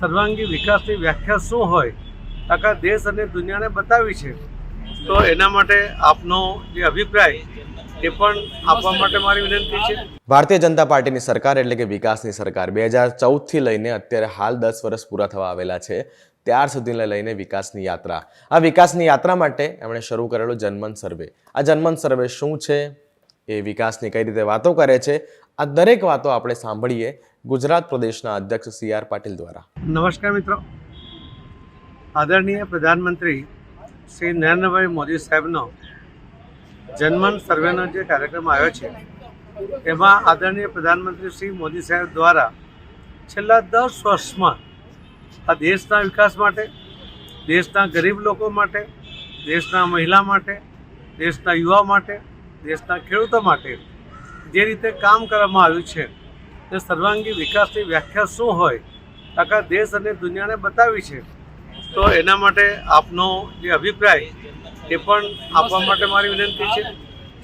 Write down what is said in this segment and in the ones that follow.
સર્વાંગી વિકાસની વ્યાખ્યા શું હોય, આખા દેશ અને દુનિયાને બતાવી છે, તો એના માટે આપનો જે અભિપ્રાય, એ પણ આપવા માટે મારી વિનંતી છે. ભારતીય જનતા પાર્ટીની સરકાર એટલે કે વિકાસની સરકાર બે હજાર ચૌદથી લઈને અત્યારે હાલ દસ વર્ષ પૂરા થવા આવેલા છે, ત્યાર સુધીને લઈને વિકાસની યાત્રા. આ વિકાસની યાત્રા માટે એમણે શરૂ કરેલો જનમન સર્વે. આ જનમન સર્વે શું છે? એ વિકાસની કઈ રીતે વાતો કરે છે? આ દરેક વાતો આપણે સાંભળીએ ગુજરાત પ્રદેશના અધ્યક્ષ સી આર પાટીલ દ્વારા. નમસ્કાર મિત્રો. આદરણીય પ્રધાનમંત્રી શ્રી નરેન્દ્રભાઈ મોદી સાહેબનો જનમન સર્વેનો જે કાર્યક્રમ આવ્યો છે, એમાં આદરણીય પ્રધાનમંત્રી શ્રી મોદી સાહેબ દ્વારા છેલ્લા દસ વર્ષમાં આ દેશના વિકાસ માટે, દેશના ગરીબ લોકો માટે, દેશના મહિલા માટે, દેશના યુવા માટે, દેશના ખેડૂતો માટે જે રીતે કામ કરવામાં આવ્યું છે, તે સર્વાંગી વિકાસની વ્યાખ્યા શું હોય, આખા દેશ અને દુનિયાને બતાવી છે, તો એના માટે આપનો જે અભિપ્રાય એ પણ આપવા માટે મારી વિનંતી છે.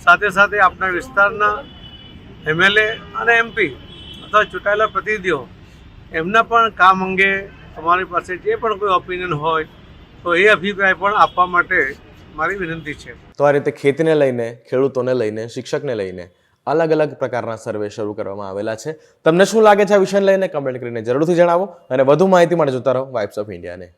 સાથે સાથે આપના વિસ્તારના એમએલએ અને એમપી અથવા ચૂંટાયેલા પ્રતિનિધિઓ, એમના પણ કામ અંગે તમારી પાસે જે પણ કોઈ ઓપિનિયન હોય, તો એ અભિપ્રાય પણ આપવા માટે મારી વિનંતી છે. તો આ રીતે ખેતીને લઈને, ખેડૂતોને લઈને, શિક્ષકને લઈને અલગ અલગ પ્રકારના સર્વે શરૂ કરવામાં આવેલા છે. તમને શું લાગે છે આ વિષયને લઈને કમેન્ટ કરીને જરૂરથી જણાવો અને વધુ માહિતી માટે જોતા રહો વાઇબ્સ ઓફ ઇન્ડિયાને